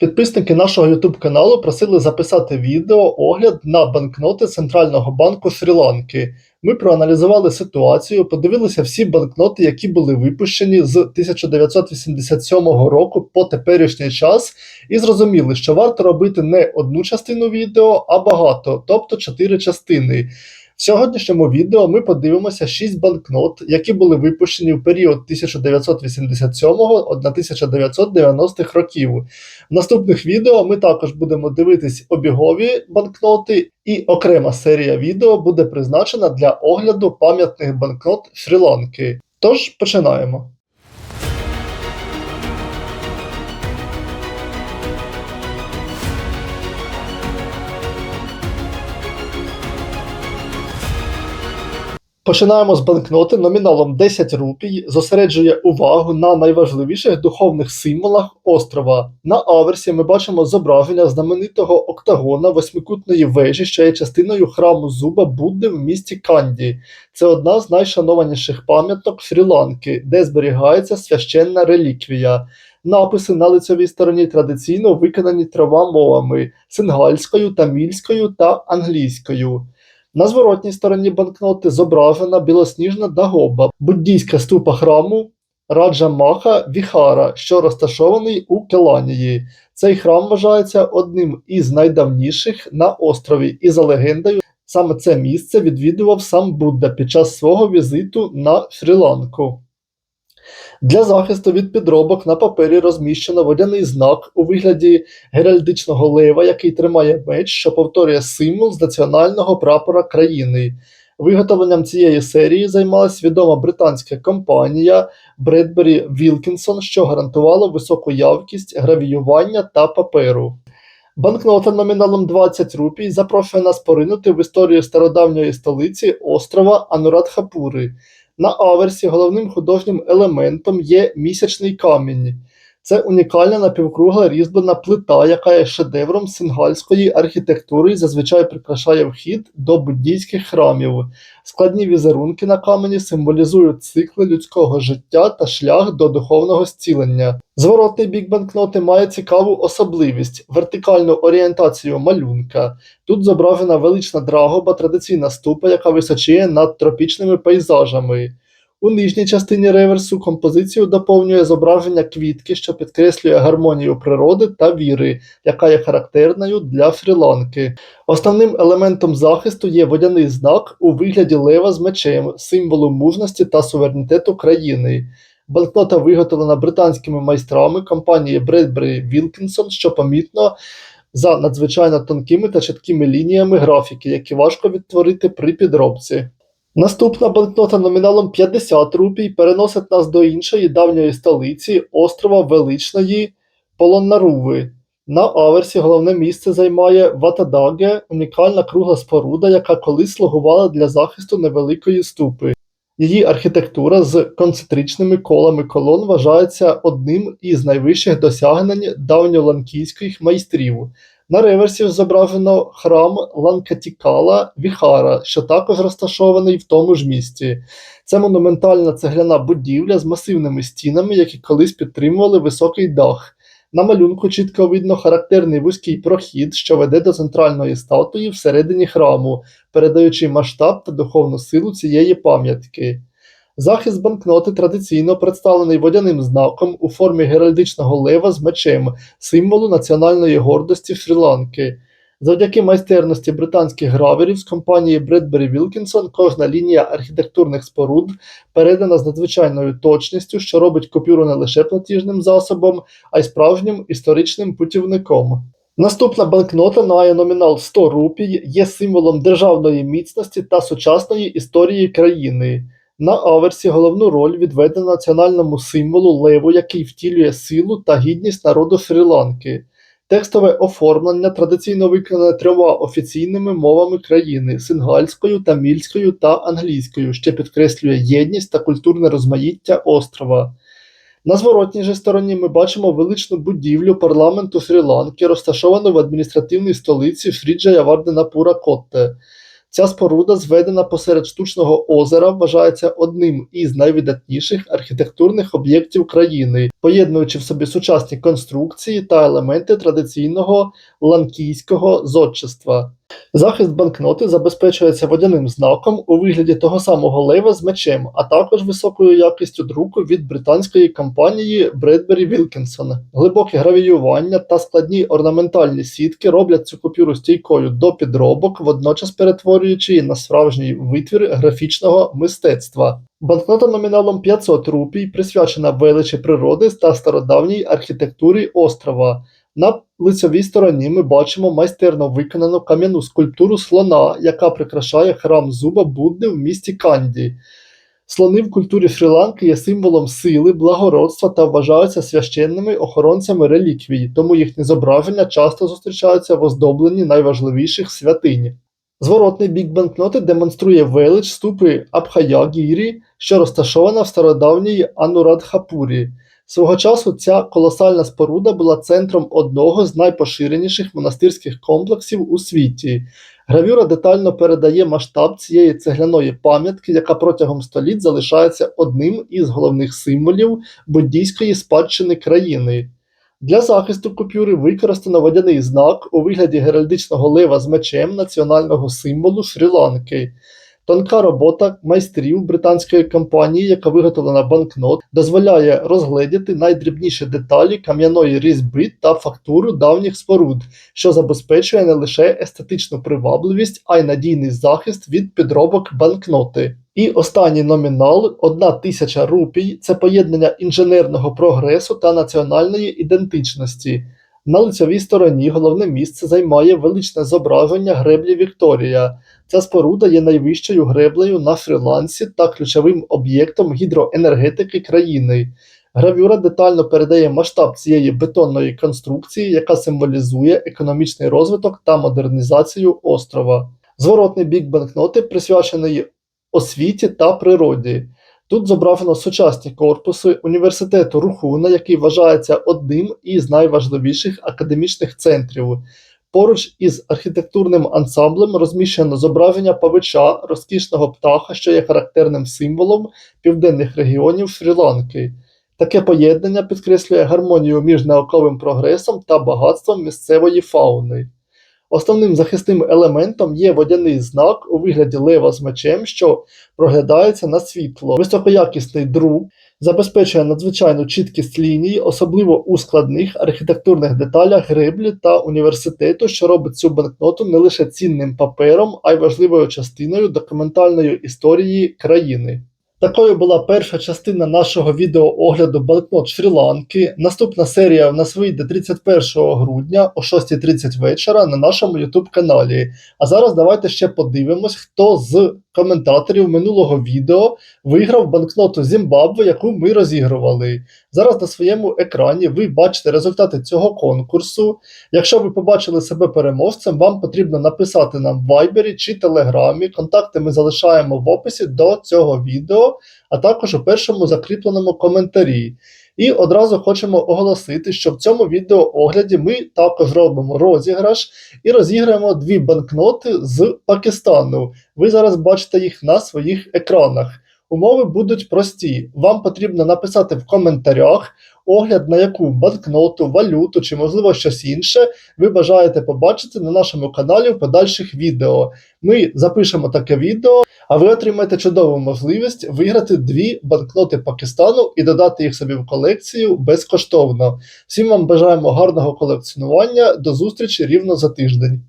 Підписники нашого YouTube каналу просили записати відео огляд на банкноти Центрального банку Шрі-Ланки. Ми проаналізували ситуацію, подивилися всі банкноти, які були випущені з 1987 року по теперішній час, і зрозуміли, що варто робити не одну частину відео, а багато, тобто чотири частини. В сьогоднішньому відео ми подивимося 6 банкнот, які були випущені в період 1987-1990 років. В наступних відео ми також будемо дивитись обігові банкноти, і окрема серія відео буде призначена для огляду пам'ятних банкнот Шрі-Ланки. Тож починаємо. Починаємо з банкноти номіналом 10 рупій, зосереджує увагу на найважливіших духовних символах острова. На аверсі ми бачимо зображення знаменитого октагона восьмикутної вежі, що є частиною храму зуба Будди в місті Канді. Це одна з найшанованіших пам'яток Шрі-Ланки, де зберігається священна реліквія. Написи на лицевій стороні традиційно виконані трьома мовами сингальською, тамільською та англійською. На зворотній стороні банкноти зображена білосніжна дагоба, буддійська ступа храму Раджа Маха Віхара, що розташований у Келанії. Цей храм вважається одним із найдавніших на острові, і за легендою, саме це місце відвідував сам Будда під час свого візиту на Шрі-Ланку. Для захисту від підробок на папері розміщено водяний знак у вигляді геральдичного лева, який тримає меч, що повторює символ з національного прапора країни. Виготовленням цієї серії займалась відома британська компанія Bradbury Wilkinson, що гарантувало високу якість гравіювання та паперу. Банкнота номіналом 20 рупій запрошує нас поринути в історію стародавньої столиці острова Анурадхапури. На аверсі головним художнім елементом є місячний камінь. Це унікальна напівкругла різьблена плита, яка є шедевром сингальської архітектури і зазвичай прикрашає вхід до буддійських храмів. Складні візерунки на камені символізують цикли людського життя та шлях до духовного зцілення. Зворотний бік банкноти має цікаву особливість вертикальну орієнтацію малюнка. Тут зображена велична драгоба, традиційна ступа, яка височіє над тропічними пейзажами. У нижній частині реверсу композицію доповнює зображення квітки, що підкреслює гармонію природи та віри, яка є характерною для Шрі-Ланки. Основним елементом захисту є водяний знак у вигляді лева з мечем, символу мужності та суверенітету країни. Банкнота виготовлена британськими майстрами компанії Bradbury Wilkinson, що помітно за надзвичайно тонкими та чіткими лініями графіки, які важко відтворити при підробці. Наступна банкнота номіналом 50 рупій переносить нас до іншої давньої столиці острова Величної Полоннаруви. На аверсі головне місце займає Ватадаге, унікальна кругла споруда, яка колись слугувала для захисту невеликої ступи. Її архітектура з концентричними колами колон вважається одним із найвищих досягнень давньоланкійських майстрів. На реверсі зображено храм Ланкатікала Віхара, що також розташований в тому ж місті. Це монументальна цегляна будівля з масивними стінами, які колись підтримували високий дах. На малюнку чітко видно характерний вузький прохід, що веде до центральної статуї всередині храму, передаючи масштаб та духовну силу цієї пам'ятки. Захист банкноти традиційно представлений водяним знаком у формі геральдичного лева з мечем, символу національної гордості Шрі-Ланки. Завдяки майстерності британських граверів з компанії Bradbury Wilkinson кожна лінія архітектурних споруд передана з надзвичайною точністю, що робить купюру не лише платіжним засобом, а й справжнім історичним путівником. Наступна банкнота має номінал 100 рупій, є символом державної міцності та сучасної історії країни. На аверсі головну роль відведено національному символу леву, який втілює силу та гідність народу Шрі-Ланки. Текстове оформлення традиційно виконане трьома офіційними мовами країни сингальською, тамільською та англійською, що підкреслює єдність та культурне розмаїття острова. На зворотній же стороні ми бачимо величну будівлю парламенту Шрі-Ланки, розташовану в адміністративній столиці Шріджаяварденапура Котте. Ця споруда, зведена посеред штучного озера, вважається одним із найвидатніших архітектурних об'єктів країни, поєднуючи в собі сучасні конструкції та елементи традиційного ланкійського зодчества. Захист банкноти забезпечується водяним знаком у вигляді того самого лева з мечем, а також високою якістю друку від британської компанії Bradbury Wilkinson. Глибоке гравіювання та складні орнаментальні сітки роблять цю купюру стійкою до підробок, водночас перетворюючи її на справжній витвір графічного мистецтва. Банкнота номіналом 500 рупій присвячена величі природи та стародавній архітектурі острова. На лицевій стороні ми бачимо майстерно виконану кам'яну скульптуру слона, яка прикрашає храм зуба Будди в місті Канді. Слони в культурі Шрі-Ланки є символом сили, благородства та вважаються священними охоронцями реліквій, тому їхні зображення часто зустрічаються в оздобленні найважливіших святинь. Зворотний бік банкноти демонструє велич ступи Абхаягірі, що розташована в стародавній Анурадхапурі. Свого часу ця колосальна споруда була центром одного з найпоширеніших монастирських комплексів у світі. Гравюра детально передає масштаб цієї цегляної пам'ятки, яка протягом століть залишається одним із головних символів буддійської спадщини країни. Для захисту купюри використано водяний знак у вигляді геральдичного лева з мечем національного символу Шрі-Ланки. Тонка робота майстрів британської компанії, яка виготовлена банкнот, дозволяє розгледіти найдрібніші деталі кам'яної різьби та фактуру давніх споруд, що забезпечує не лише естетичну привабливість, а й надійний захист від підробок банкноти. І останній номінал одна тисяча рупій це поєднання інженерного прогресу та національної ідентичності. На лицевій стороні головне місце займає величне зображення греблі Вікторія. Ця споруда є найвищою греблею на Шрі-Лансі та ключовим об'єктом гідроенергетики країни. Гравюра детально передає масштаб цієї бетонної конструкції, яка символізує економічний розвиток та модернізацію острова. Зворотний бік банкноти присвячений освіті та природі. Тут зображено сучасні корпуси університету Рухуна, який вважається одним із найважливіших академічних центрів. Поруч із архітектурним ансамблем розміщено зображення павича, розкішного птаха, що є характерним символом південних регіонів Шрі-Ланки. Таке поєднання підкреслює гармонію між науковим прогресом та багатством місцевої фауни. Основним захисним елементом є водяний знак у вигляді лева з мечем, що проглядається на світло. Високоякісний друк забезпечує надзвичайну чіткість ліній, особливо у складних архітектурних деталях греблі та університету, що робить цю банкноту не лише цінним папером, а й важливою частиною документальної історії країни. Такою була перша частина нашого відеоогляду банкнот Шрі-Ланки. Наступна серія в нас вийде 31 грудня о 6.30 вечора на нашому YouTube каналі. А зараз давайте ще подивимось, хто з коментаторів минулого відео виграв банкноту Зімбабве, яку ми розігрували. Зараз на своєму екрані ви бачите результати цього конкурсу. Якщо ви побачили себе переможцем, вам потрібно написати нам в Viber чи Телеграмі. Контакти ми залишаємо в описі до цього відео, а також у першому закріпленому коментарі. І одразу хочемо оголосити, що в цьому відеоогляді ми також робимо розіграш і розіграємо дві банкноти з Пакистану. Ви зараз бачите їх на своїх екранах. Умови будуть прості. Вам потрібно написати в коментарях огляд на яку банкноту, валюту чи, можливо, щось інше ви бажаєте побачити на нашому каналі в подальших відео. Ми запишемо таке відео, а ви отримаєте чудову можливість виграти дві банкноти Пакистану і додати їх собі в колекцію безкоштовно. Всім вам бажаємо гарного колекціонування. До зустрічі рівно за тиждень.